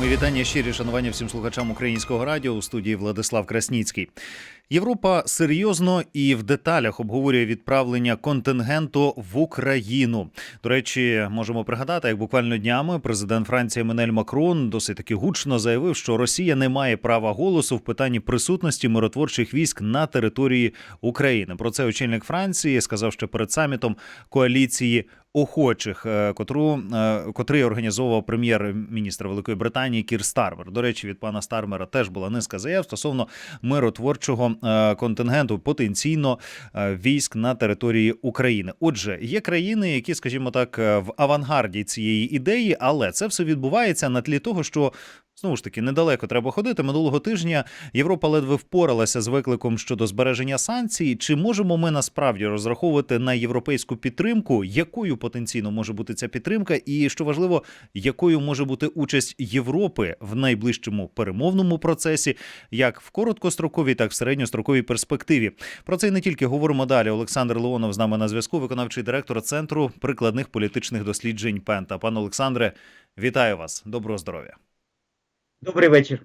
Ми вітання щирі шанування всім слухачам українського радіо у студії Владислав Красніцький. Європа серйозно і в деталях обговорює відправлення контингенту в Україну. До речі, можемо пригадати, як буквально днями президент Франції Еммануель Макрон досить таки гучно заявив, що Росія не має права голосу в питанні присутності миротворчих військ на території України. Про це очільник Франції сказав ще перед самітом коаліції охочих, е, котру е, котрий організовував прем'єр-міністр Великої Британії Кір Стармер. До речі, від пана Стармера теж була низка заяв стосовно миротворчого е, контингенту потенційно військ на території України. Отже, є країни, які, скажімо так, в авангарді цієї ідеї, але це все відбувається на тлі того, що. Знову ж таки, недалеко треба ходити. Минулого тижня Європа ледве впоралася з викликом щодо збереження санкцій. Чи можемо ми насправді розраховувати на європейську підтримку? Якою потенційно може бути ця підтримка, і що важливо, якою може бути участь Європи в найближчому перемовному процесі, як в короткостроковій, так і в середньостроковій перспективі? Про це і не тільки говоримо далі. Олександр Леонов з нами на зв'язку, виконавчий директор центру прикладних політичних досліджень Пента. Пане Олександре, вітаю вас! Доброго здоров'я! Добрий вечір.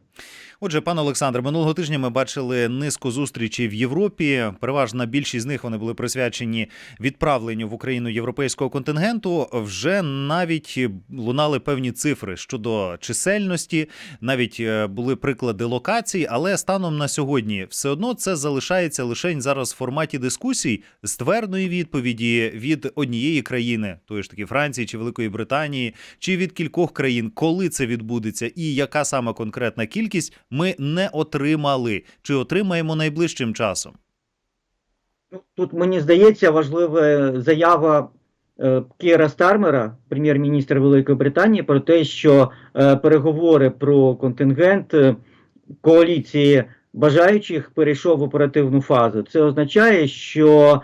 Отже, пане Олександре, минулого тижня ми бачили низку зустрічей в Європі. Переважна більшість з них вони були присвячені відправленню в Україну європейського контингенту. Вже навіть лунали певні цифри щодо чисельності, навіть е, були приклади локацій. Але станом на сьогодні все одно це залишається лише зараз в форматі дискусій з твердої відповіді від однієї країни, тої ж таки Франції чи Великої Британії, чи від кількох країн, коли це відбудеться, і яка саме конкретна кількість ми не отримали чи отримаємо найближчим часом. Ну, Тут мені здається важлива заява е, Кіра Стармера, прем'єр-міністра Великої Британії, про те, що е, переговори про контингент е, коаліції бажаючих перейшов в оперативну фазу. Це означає, що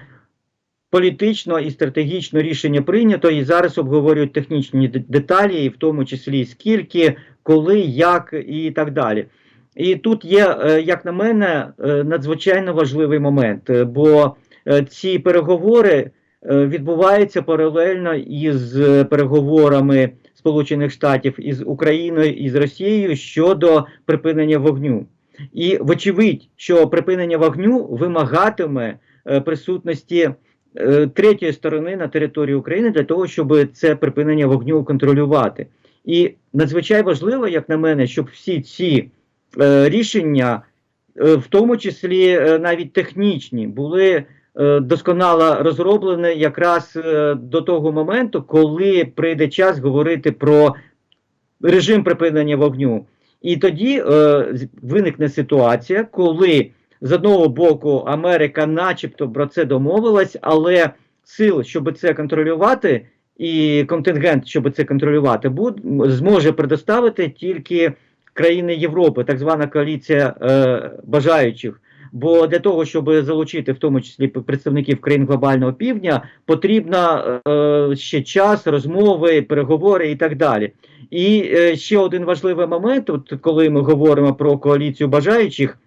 політично і стратегічно рішення прийнято, і зараз обговорюють технічні деталі, в тому числі скільки, коли, як і так далі. І тут є, е, як на мене, е, надзвичайно важливий момент, е, бо ці переговори відбуваються паралельно із переговорами Сполучених Штатів із Україною і з Росією щодо припинення вогню. І вочевидь, що припинення вогню вимагатиме присутності третьої сторони на території України для того, щоб це припинення вогню контролювати. І надзвичайно важливо, як на мене, щоб всі ці рішення, е, в тому числі е, навіть технічні, були е, досконало розроблені якраз е, до того моменту, коли прийде час говорити про режим припинення вогню. І тоді е, виникне ситуація, коли з одного боку Америка, начебто, про це домовилась, але сил, щоб це контролювати, і контингент, щоб це контролювати, буд, зможе предоставити тільки країни Європи, так звана коаліція е, бажаючих. Бо для того, щоб залучити в тому числі представників країн глобального півдня, потрібно е, ще час, розмови, переговори і так далі. І е, ще один важливий момент, от коли ми говоримо про коаліцію бажаючих,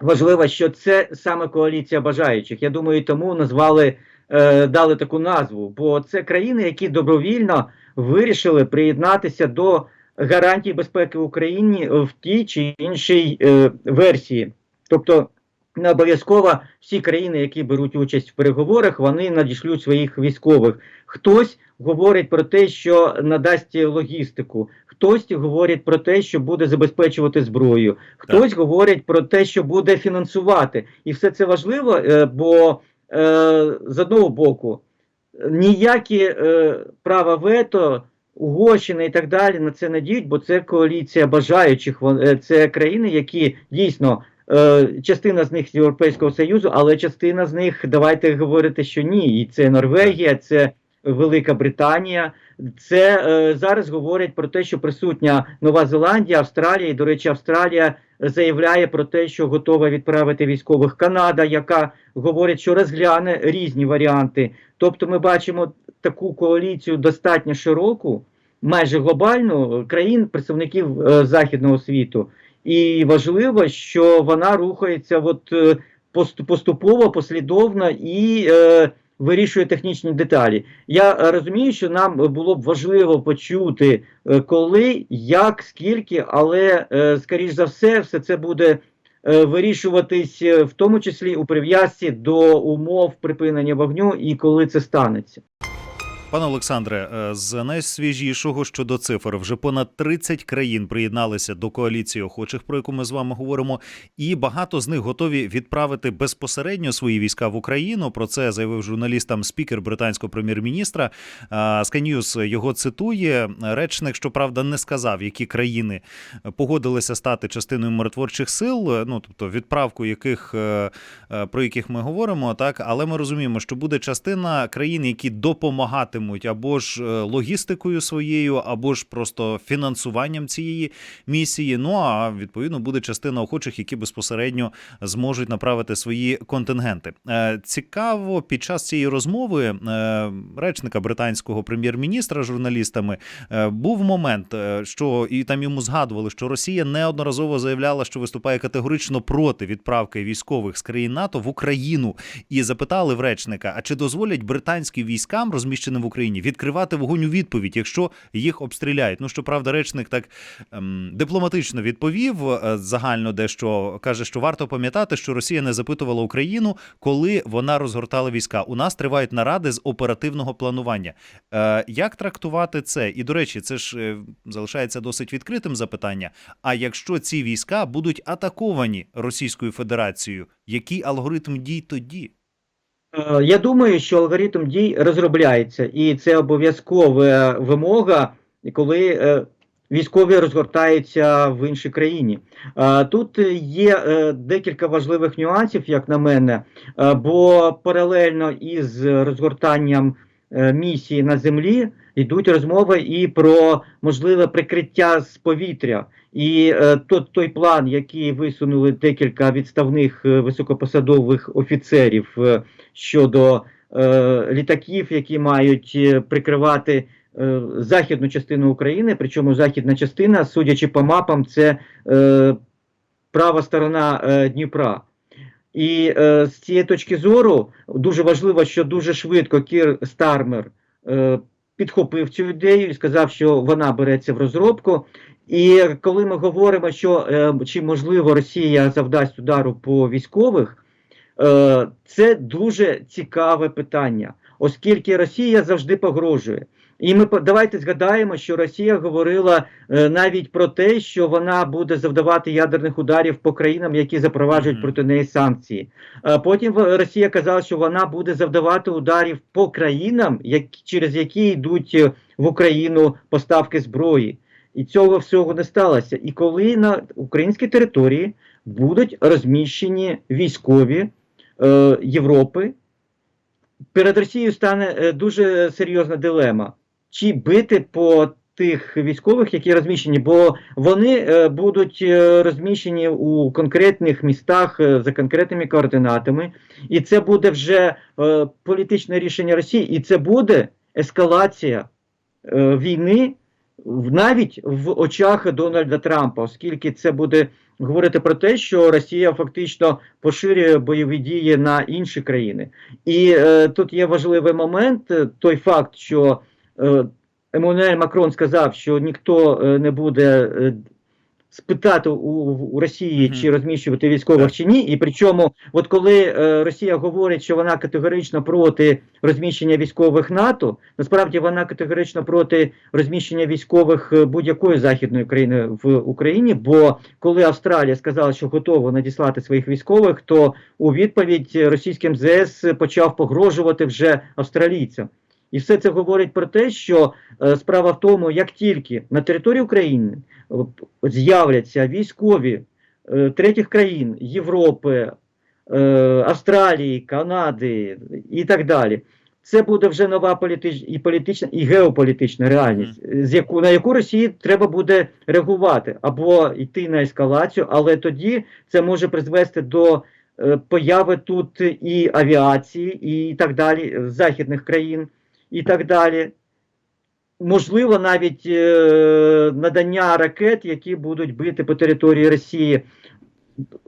важливо, що це саме коаліція бажаючих. Я думаю, тому назвали е, дали таку назву, бо це країни, які добровільно вирішили приєднатися до гарантій безпеки Україні в тій чи іншій е, версії. Тобто не обов'язково всі країни, які беруть участь в переговорах, вони надішлють своїх військових. Хтось говорить про те, що надасть логістику, хтось говорить про те, що буде забезпечувати зброю, хтось говорить про те, що буде фінансувати. І все це важливо, е, бо е, з одного боку ніякі е, права вето. Угорщина і так далі на це надіють, бо це коаліція бажаючих. Е, Це країни, які дійсно е, частина з них з Європейського Союзу, але частина з них, давайте говорити, що ні. І це Норвегія, це Велика Британія. Це е, зараз говорять про те, що присутня Нова Зеландія, Австралія. І, до речі, Австралія заявляє про те, що готова відправити військових Канада, яка говорить, що розгляне різні варіанти. Тобто, ми бачимо таку коаліцію достатньо широку, майже глобальну країн, представників е, західного світу. І важливо, що вона рухається от, е, поступово, послідовно і е, вирішує технічні деталі. Я е, розумію, що нам було б важливо почути, е, коли, як, скільки, але е, скоріш за все, все це буде вирішуватись в тому числі у прив'язці до умов припинення вогню і коли це станеться. Пане Олександре, е, з найсвіжішого щодо цифр вже понад 30 країн приєдналися до коаліції охочих, про яку ми з вами говоримо, і багато з них готові відправити безпосередньо свої війська в Україну. Про це заявив журналістам спікер британського прем'єр-міністра. Е, Sky News його цитує. Речник, щоправда, не сказав, які країни погодилися стати частиною миротворчих сил, е, ну тобто відправку яких е, е, про яких ми говоримо, так але ми розуміємо, що буде частина країн, які допомагатимуть або ж е, логістикою своєю, або ж просто фінансуванням цієї місії. Ну а відповідно буде частина охочих, які безпосередньо зможуть направити свої контингенти. Е, Цікаво, під час цієї розмови е, речника британського прем'єр-міністра журналістами був момент, що і там йому згадували, що Росія неодноразово заявляла, що виступає категорично проти відправки військових з країн НАТО в Україну, і запитали в речника: а чи дозволять британським військам, розміщеним в Україні, відкривати вогонь у відповідь, якщо їх обстріляють? Ну щоправда, речник так ем, дипломатично відповів е, загально, дещо каже, що варто пам'ятати, що Росія не запитувала Україну, коли вона розгортала війська. У нас тривають наради з оперативного планування. Е, як трактувати це? І до речі, це ж е, залишається досить відкритим запитання. А якщо ці війська будуть атаковані Російською Федерацією, який алгоритм дій тоді? Е, Я думаю, що алгоритм дій розробляється, і це обов'язкова вимога, коли е, військові розгортаються в іншій країні. Е, Тут є декілька важливих нюансів, як на мене, бо паралельно із розгортанням місії на землі йдуть розмови і про можливе прикриття з повітря. І тот, той план, який висунули декілька відставних високопосадових офіцерів щодо е, літаків, які мають е, прикривати е, західну частину України, причому західна частина, судячи по мапам, це е, права сторона е, Дніпра. І е, з цієї точки зору дуже важливо, що дуже швидко Кір Стармер е, підхопив цю ідею і сказав, що вона береться в розробку. І коли ми говоримо, що е, чи можливо Росія завдасть удару по військових, це дуже цікаве питання, оскільки Росія завжди погрожує. І ми давайте згадаємо, що Росія говорила е, навіть про те, що вона буде завдавати ядерних ударів по країнам, які запроваджують проти неї санкції. Е, Потім Росія казала, що вона буде завдавати ударів по країнам, як, через які йдуть е, в Україну поставки зброї. І цього всього не сталося. І коли на українській території будуть розміщені військові е, Європи, перед Росією стане е, дуже серйозна дилема: чи бити по тих військових, які розміщені, бо вони е, будуть розміщені у конкретних містах за конкретними координатами, і це буде вже політичне рішення Росії, і це буде ескалація війни навіть в очах Дональда Трампа, оскільки це буде говорити про те, що Росія фактично поширює бойові дії на інші країни. І е, тут є важливий момент: е, той факт, що е, Еммануель Макрон сказав, що ніхто е, не буде. Е, Спитати у, у Росії, чи розміщувати військових чи ні, і причому, от коли е, Росія говорить, що вона категорично проти розміщення військових НАТО, насправді вона категорично проти розміщення військових е, будь-якої західної країни в Україні. Бо коли Австралія сказала, що готова надіслати своїх військових, то у відповідь російський МЗС почав погрожувати вже австралійцям. І все це говорить про те, що е, справа в тому, як тільки на території України е, з'являться військові е, третіх країн Європи, е, Австралії, Канади і так далі. Це буде вже нова політич... і політична, і геополітична реальність, з яку на яку Росії треба буде реагувати або йти на ескалацію, але тоді це може призвести до появи тут і авіації, і так далі, з західних країн, і так далі. Можливо, навіть е, надання ракет, які будуть бити по території Росії.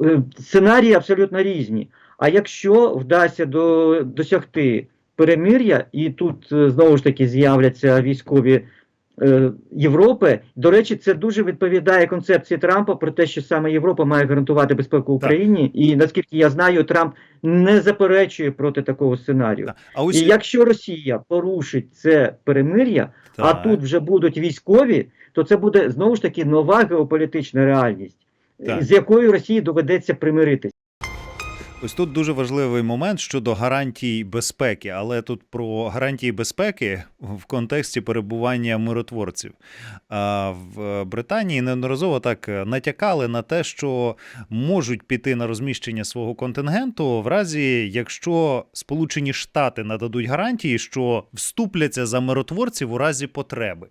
Е, Сценарії абсолютно різні. А якщо вдасться до, досягти перемир'я, і тут е, знову ж таки з'являться військові Європи. До речі, це дуже відповідає концепції Трампа про те, що саме Європа має гарантувати безпеку Україні. І наскільки я знаю, Трамп не заперечує проти такого сценарію. Так. А ось І якщо Росія порушить це перемир'я, а тут вже будуть військові, то це буде знову ж таки нова геополітична реальність, Так. з якою Росії доведеться примиритися. Ось тут дуже важливий момент щодо гарантій безпеки, але тут про гарантії безпеки в контексті перебування миротворців. А в Британії неодноразово так натякали на те, що можуть піти на розміщення свого контингенту в разі, якщо Сполучені Штати нададуть гарантії, що вступляться за миротворців у разі потреби.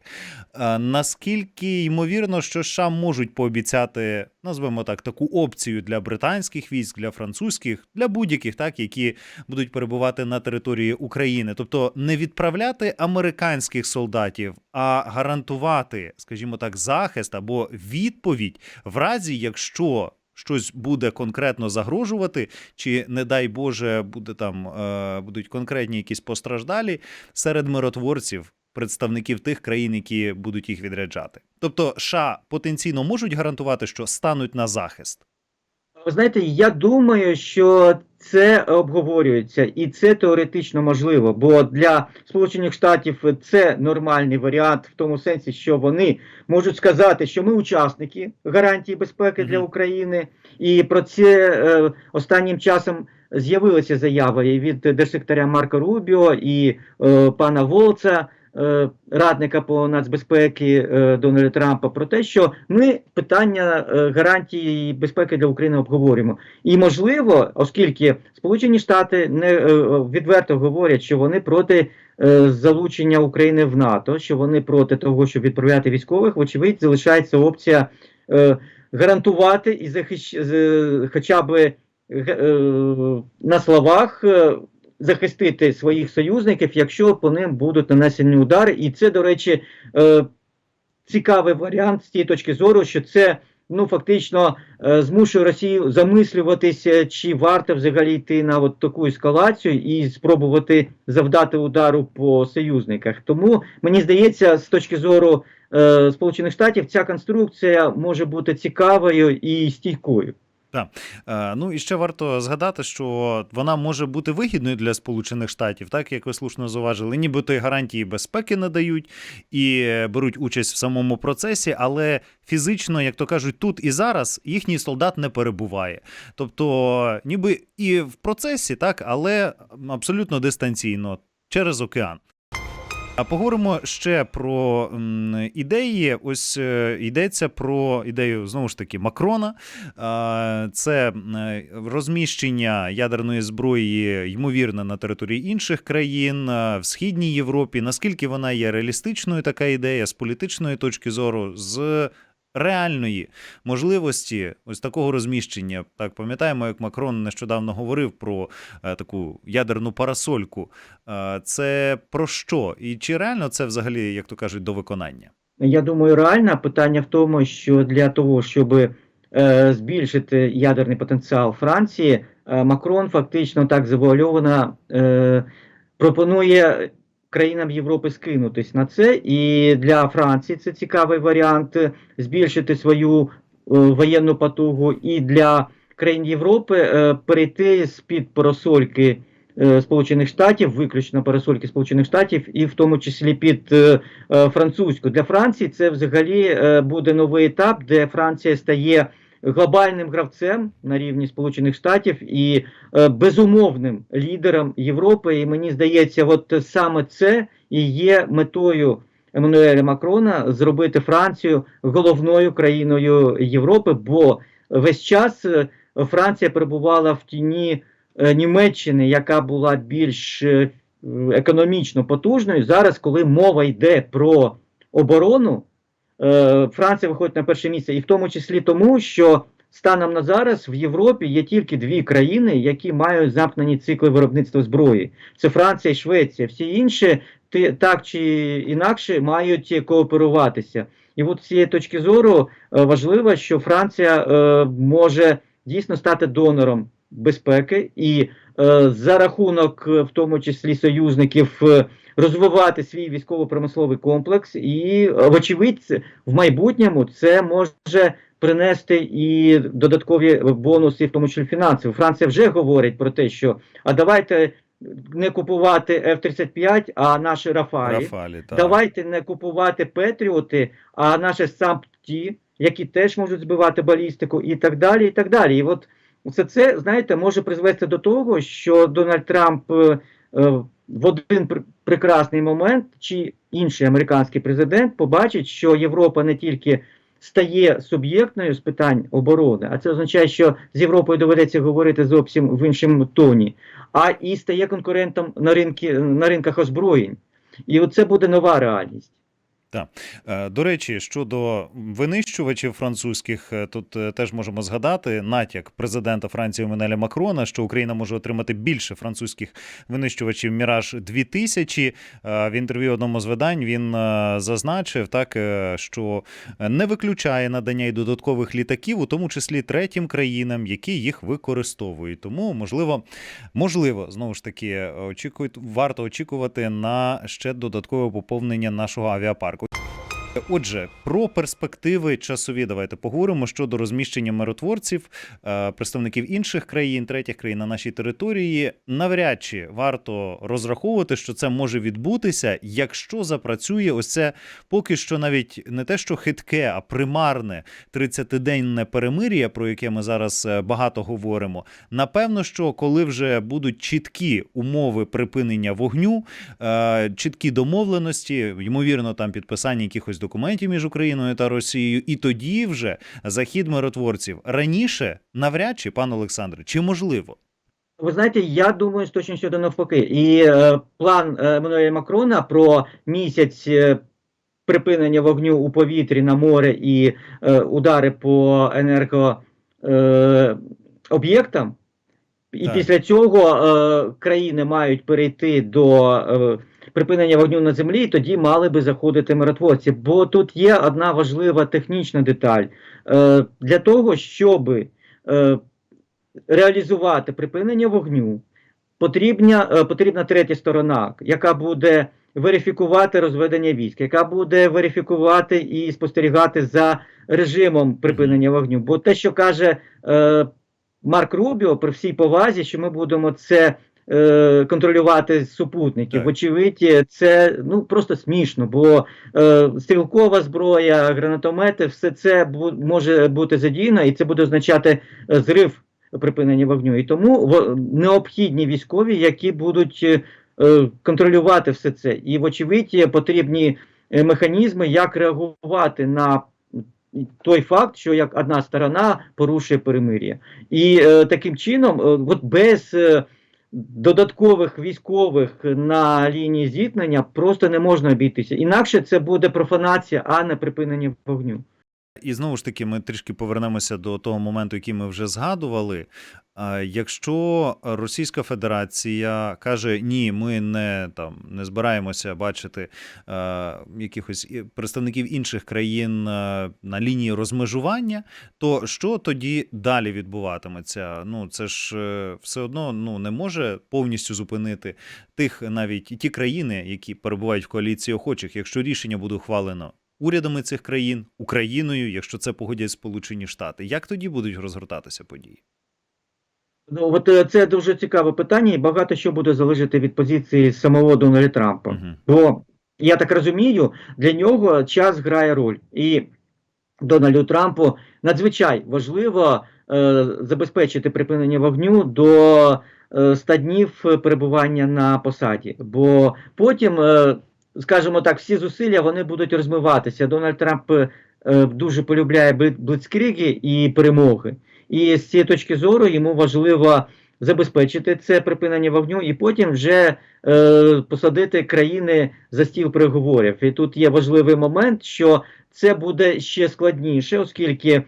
Наскільки ймовірно, що США можуть пообіцяти, назвемо так, таку опцію для британських військ, для французьких, для будь-яких, так, які будуть перебувати на території України, тобто не відправляти американських солдатів, а гарантувати, скажімо так, захист або відповідь в разі, якщо. Щось буде конкретно загрожувати, чи, не дай Боже, буде там е, будуть конкретні якісь постраждалі серед миротворців, представників тих країн, які будуть їх відряджати. Тобто, США потенційно можуть гарантувати, що стануть на захист. Ви знаєте, я думаю, що це обговорюється і це теоретично можливо, бо для Сполучених Штатів це нормальний варіант в тому сенсі, що вони можуть сказати, що ми учасники гарантії безпеки для України, і про це е, останнім часом з'явилася заява і від держсекретаря Марка Рубіо і е, пана Волца. Е, Радника по нацбезпеки е, Дональда Трампа про те, що ми питання е, гарантії безпеки для України обговорюємо. І можливо, оскільки Сполучені Штати не відверто говорять, що вони проти залучення України в НАТО, що вони проти того, щоб відправляти військових, вочевидь, залишається опція гарантувати і захищ... хоча б на словах. Захистити своїх союзників, якщо по ним будуть нанесені удари, і це, до речі, е, цікавий варіант з тієї точки зору, що це ну фактично е, змушує Росію замислюватися, чи варто взагалі йти на от таку ескалацію і спробувати завдати удару по союзниках. Тому мені здається, з точки зору е, Сполучених Штатів, ця конструкція може бути цікавою і стійкою. Е, Ну і ще варто згадати, що вона може бути вигідною для Сполучених Штатів, так як ви слушно зауважили, нібито й гарантії безпеки надають і беруть участь в самому процесі, але фізично, як то кажуть, тут і зараз їхній солдат не перебуває. Тобто, ніби і в процесі, так, але абсолютно дистанційно через океан. А поговоримо ще про ідеї. Ось е, йдеться про ідею знову ж таки Макрона. Це розміщення ядерної зброї, ймовірно, на території інших країн в східній Європі. Наскільки вона є реалістичною, така ідея з політичної точки зору, з реальної можливості ось такого розміщення. Так пам'ятаємо, як Макрон нещодавно говорив про е, таку ядерну парасольку. Е, Це про що? І чи реально це взагалі, як то кажуть, до виконання? Я думаю, реально питання в тому, що для того, щоб е, збільшити ядерний потенціал Франції, Макрон фактично так завуальовано пропонує країнам Європи скинутись на це. І для Франції це цікавий варіант збільшити свою е, воєнну потугу, і для країн Європи е, перейти з під парасольки. е, Сполучених Штатів, виключно парасольки Сполучених Штатів, і в тому числі під е, французьку. Для Франції це взагалі е, буде новий етап, де Франція стає глобальним гравцем на рівні Сполучених Штатів і е, безумовним лідером Європи. І мені здається, от саме це і є метою Еммануеля Макрона зробити Францію головною країною Європи, бо весь час е, Франція перебувала в тіні е, Німеччини, яка була більш економічно потужною. Зараз, коли мова йде про оборону, Франція виходить на перше місце, і в тому числі тому, що станом на зараз в Європі є тільки дві країни, які мають замкнені цикли виробництва зброї: це Франція і Швеція. Всі інші ти- так чи інакше мають кооперуватися. І от з цієї точки зору е, важливо, що Франція е, може дійсно стати донором безпеки і е, за рахунок, е, в тому числі союзників, е, розвивати свій військово-промисловий комплекс, і вочевидь, в майбутньому це може принести і додаткові бонуси, в тому числі фінансові. Франція вже говорить про те, що а давайте не купувати F-35, а наші Рафалі. Рафалі, так. Давайте не купувати Петріоти, а наші САМПТі, які теж можуть збивати балістику, і так далі. І так далі. І от все це, знаєте, може призвести до того, що Дональд Трамп в один прекрасний момент, чи інший американський президент побачить, що Європа не тільки стає суб'єктною з питань оборони, а це означає, що з Європою доведеться говорити зовсім в іншому тоні, а і стає конкурентом на, ринки, на ринках озброєнь. І оце буде нова реальність. Е, До речі, щодо винищувачів французьких, е, тут е, теж можемо згадати натяк президента Франції Менеля Макрона, що Україна може отримати більше французьких винищувачів Міраж 2000 Е, В інтерв'ю одному з видань він зазначив так, що не виключає надання й додаткових літаків, у тому числі третім країнам, які їх використовують. Тому можливо, можливо, знову ж таки, очікують, варто очікувати на ще додаткове поповнення нашого авіапарку. Отже, про перспективи часові давайте поговоримо щодо розміщення миротворців, е, представників інших країн, третіх країн на нашій території. Навряд чи варто розраховувати, що це може відбутися, якщо запрацює ось це поки що навіть не те, що хитке, а примарне 30-денне перемир'я, про яке ми зараз е, багато говоримо. Напевно, що коли вже будуть чіткі умови припинення вогню, е, чіткі домовленості, ймовірно, там підписання якихось документів між Україною та Росією, і тоді вже захід миротворців раніше навряд чи, пан Олександре, чи можливо? Ви знаєте, я думаю, з точністю до навпаки. І е, план е, Еммануеля Макрона про місяць е, припинення вогню у повітрі на море і е, удари по енергооб'єктам. Е, і Так. після цього е, країни мають перейти до е, припинення вогню на землі, і тоді мали би заходити миротворці. Бо тут є одна важлива технічна деталь. Е, для того, щоб е, реалізувати припинення вогню, потрібна, е, потрібна третя сторона, яка буде верифікувати розведення військ, яка буде верифікувати і спостерігати за режимом припинення вогню. Бо те, що каже е, Марк Рубіо, при всій повазі, що ми будемо це. Е, Контролювати супутників, Так. очевидь, це ну просто смішно, бо е, стрілкова зброя, гранатомети, все це бу- може бути задіяно, і це буде означати е, зрив припинення вогню. І тому во- необхідні військові, які будуть е, е, контролювати все це. І, вочевидь, потрібні е, механізми, як реагувати на той факт, що як одна сторона порушує перемир'я. І е, таким чином, е, от без е, додаткових військових на лінії зіткнення просто не можна обійтися. Інакше це буде профанація, а не припинення вогню. І знову ж таки, ми трішки повернемося до того моменту, який ми вже згадували. Якщо Російська Федерація каже ні, ми не там не збираємося бачити е, якихось представників інших країн на лінії розмежування, то що тоді далі відбуватиметься? Ну це ж е, все одно ну не може повністю зупинити тих навіть ті країни, які перебувають в коаліції охочих, якщо рішення буде ухвалено урядами цих країн, Україною, якщо це погодять Сполучені Штати. Як тоді будуть розгортатися події? Ну, от е, це дуже цікаве питання, і багато що буде залежати від позиції самого Дональда Трампа. Мгм. Бо я так розумію, для нього час грає роль. І Дональду Трампу надзвичай важливо е, забезпечити припинення вогню до е, 100 днів перебування на посаді. Бо потім, е, скажімо так, всі зусилля вони будуть розмиватися. Дональд Трамп е, дуже полюбляє бли- блицкріги і перемоги. І з цієї точки зору йому важливо забезпечити це припинення вогню і потім вже е, посадити країни за стіл переговорів. І тут є важливий момент, що це буде ще складніше, оскільки е,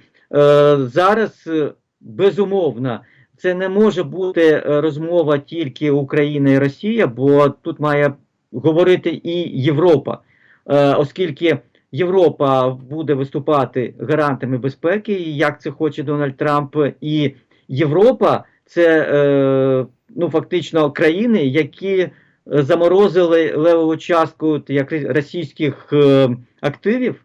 зараз е, безумовно це не може бути е, розмова тільки Україна і Росія, бо тут має говорити і Європа, е, оскільки Європа буде виступати гарантами безпеки, як це хоче Дональд Трамп, і Європа це е, ну, фактично країни, які е, заморозили левову частку як російських активів,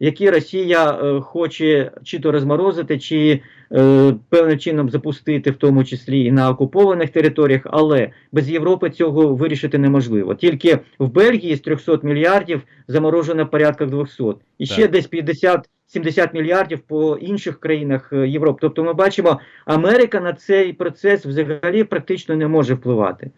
які Росія е, хоче чи то розморозити, чи е, певним чином запустити, в тому числі і на окупованих територіях, але без Європи цього вирішити неможливо. Тільки в Бельгії з 300 мільярдів заморожено порядка 200. І ще десь 50 70 мільярдів по інших країнах е, Європи. Тобто ми бачимо, Америка на цей процес взагалі практично не може впливати.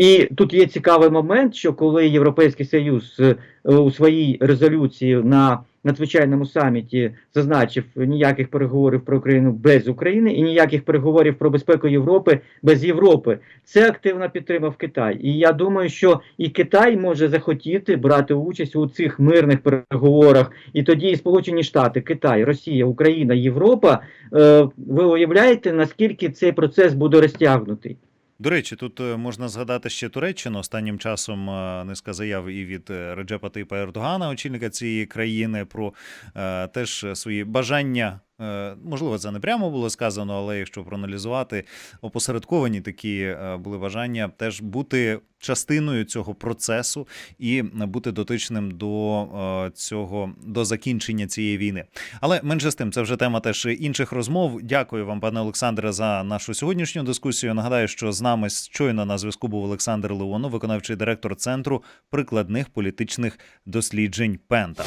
І тут є цікавий момент, що коли Європейський Союз е, у своїй резолюції на надзвичайному саміті зазначив ніяких переговорів про Україну без України і ніяких переговорів про безпеку Європи без Європи, це активно підтримав Китай. І я думаю, що і Китай може захотіти брати участь у цих мирних переговорах, і тоді і Сполучені Штати, Китай, Росія, Україна, Європа. Е, ви уявляєте, наскільки цей процес буде розтягнутий? До речі, тут е, можна згадати ще Туреччину. Останнім часом е, низка заяв і від е, Реджепа Типа Ердогана, очільника цієї країни, про теж свої бажання. Е, Можливо, це не прямо було сказано, але якщо проаналізувати, опосередковані такі е, були бажання теж бути частиною цього процесу і бути дотичним до е, цього до закінчення цієї війни. Але менше з тим, це вже тема теж інших розмов. Дякую вам, пане Олександре, за нашу сьогоднішню дискусію. Нагадаю, що з нами щойно на зв'язку був Олександр Леонов, виконавчий директор центру прикладних політичних досліджень Пента.